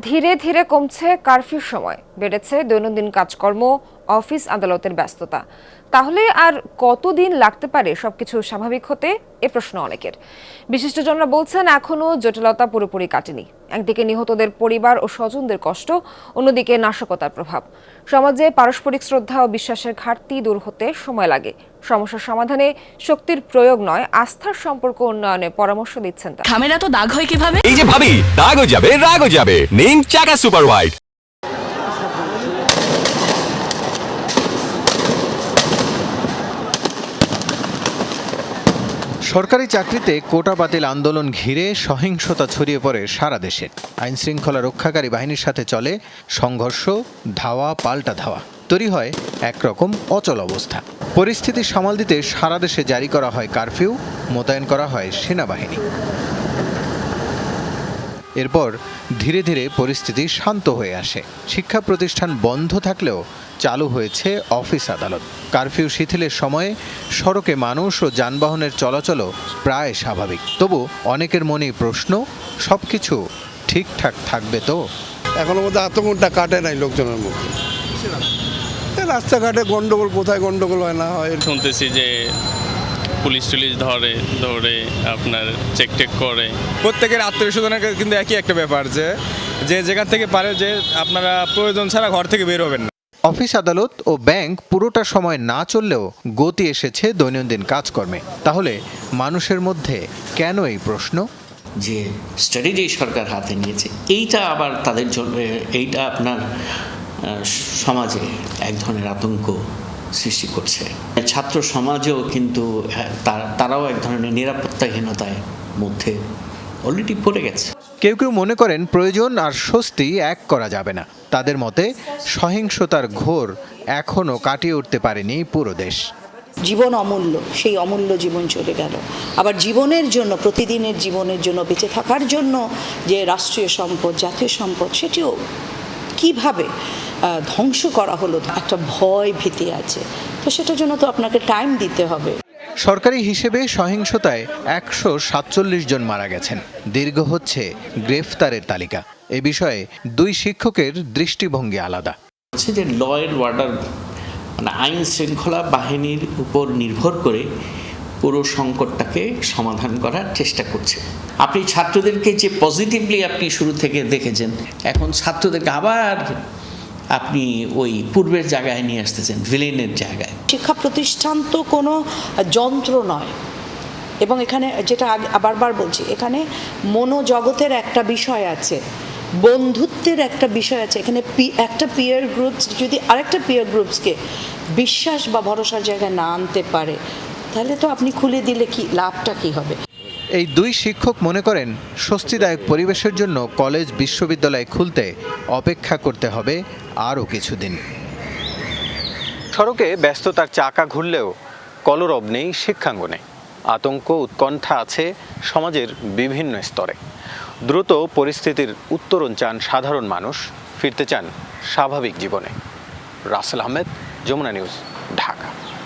ধীরে ধীরে কমছে কারফিউর সময়, বেড়েছে দৈনন্দিন কাজকর্ম, অফিস আদালতের ব্যস্ততা। তাহলে আর কতদিন লাগতে পারে সবকিছু স্বাভাবিক হতে? এ প্রশ্ন অনেকের। বিশিষ্টজনরা বলছেন এখনও জটিলতা পুরোপুরি কাটেনি। একদিকে নিহতদের পরিবার ও স্বজনদের কষ্ট, অন্যদিকে নাশকতার প্রভাব। সমাজে পারস্পরিক শ্রদ্ধা ও বিশ্বাসের ঘাটতি দূর হতে সময় লাগে। সমস্যার সমাধানে শক্তির প্রয়োগ নয় আস্থার সম্পর্ক উন্নয়নে পরামর্শ দিচ্ছেন তারা। খামেরা তো দাগ হয় কীভাবে? এই যে ভাবি দাগও যাবে রাগও যাবে। নিন চাকা সুপার হোয়াইট সরকারি চাকরিতে কোটা বাতিল আন্দোলন ঘিরে সহিংসতা ছড়িয়ে পড়ে সারা দেশে। আইন শৃঙ্খলা রক্ষাকারী বাহিনীর সাথে চলে সংঘর্ষ ধাওয়া পাল্টা ধাওয়া। তৈরি হয় একরকম অচল অবস্থা। পরিস্থিতি সামাল দিতে সারা দেশে জারি করা হয় কারফিউ, মোতায়েন করা হয় সেনাবাহিনী। এরপর ধীরে ধীরে পরিস্থিতি শান্ত হয়ে আসে। শিক্ষা প্রতিষ্ঠান বন্ধ থাকলেও চালু হয়েছে অফিস আদালত। কারফিউ শিথিলের সময়ে সড়কে মানুষ ও যানবাহনের চলাচলও প্রায় স্বাভাবিক। তবু অনেকের মনে প্রশ্ন, সবকিছু ঠিকঠাক থাকবে তো? এখনও মধ্যে আতঙ্কটা কাটে নাই লোকজনের মধ্যে। রাস্তাঘাটে গন্ডগোল কোথায় গন্ডগোল হয় না হয়? শুনতেছি যে পুলিশ টুলিশ ধরে ধরে আপনার চেক টেক করে। প্রত্যেকের আত্মীয় স্বজনের কিন্তু একই একটা ব্যাপার যে যে যেখান থেকে পারে যে আপনারা প্রয়োজন ছাড়া ঘর থেকে বের হবেন না। অফিস আদালত ও ব্যাংক পুরোটা সময় না চললেও গতি এসেছে দৈনন্দিন কাজকর্মে। তাহলে মানুষের মধ্যে কেন এই প্রশ্ন? যে স্ট্র্যাটেজি সরকার হাতে নিয়েছে এইটা আবার তাদের জন্য এইটা আপনার সমাজে এক ধরনের আতঙ্ক সৃষ্টি করছে। ছাত্র সমাজেও কিন্তু হ্যাঁ, তার- তারাও এক ধরনের নিরাপত্তাহীনতায় মধ্যে অলরেডি পড়ে গেছে। কেউ কেউ মনে করেন প্রয়োজন আর স্বস্তি এক করা যাবে না। তাদের মতে সহিংসতার ঘোর এখনও কাটিয়ে উঠতে পারেনি পুরো দেশ। জীবন অমূল্য সেই অমূল্য জীবন চলে গেল। আবার জীবনের জন্য প্রতিদিনের জীবনের জন্য বেঁচে থাকার জন্য যে রাষ্ট্রীয় সম্পদ জাতীয় সম্পদ সেটিও কীভাবে ধ্বংস করা হলো একটা ভয় ভীতি আছে। তো সেটার জন্য তো আপনাকে টাইম দিতে হবে। সরকারি হিসেবে সহিংসতায় একশো সাতচল্লিশ জন মারা গেছেন। দীর্ঘ হচ্ছে গ্রেফতারের তালিকা। এ বিষয়ে দুই শিক্ষকের দৃষ্টিভঙ্গি আলাদা। হচ্ছে যে ল অ্যান্ড অর্ডার মানে আইন শৃঙ্খলা বাহিনীর উপর নির্ভর করে পুরো সংকটটাকে সমাধান করার চেষ্টা করছে। আপনি ছাত্রদেরকে যে পজিটিভলি আপনি শুরু থেকে দেখেছেন এখন ছাত্রদেরকে আবার আপনি ওই পূর্বের জায়গায় নিয়ে আসতেছেন ভিলেনের জায়গায়। শিক্ষা প্রতিষ্ঠান তো কোনো যন্ত্র নয়। এবং এখানে যেটা বারবার বলছি, এখানে মনোজগতের একটা বিষয় আছে, বন্ধুত্বের একটা বিষয় আছে। এখানে একটা পিয়ার গ্রুপস যদি আরেকটা পিয়ার গ্রুপসকে বিশ্বাস বা ভরসার জায়গায় না আনতে পারে, তাহলে তো আপনি খুলে দিলে কি, লাভটা কি হবে? এই দুই শিক্ষক মনে করেন স্বস্তিদায়ক পরিবেশের জন্য কলেজ বিশ্ববিদ্যালয় খুলতে অপেক্ষা করতে হবে আরও কিছুদিন। সড়কে ব্যস্ততার চাকা ঘুরলেও কলরব নেই শিক্ষাঙ্গনে। আতঙ্ক, উৎকণ্ঠা আছে সমাজের বিভিন্ন স্তরে। দ্রুত পরিস্থিতির উত্তরণ চান সাধারণ মানুষ, ফিরতে চান স্বাভাবিক জীবনে। রাসেল আহমেদ, যমুনা নিউজ, ঢাকা।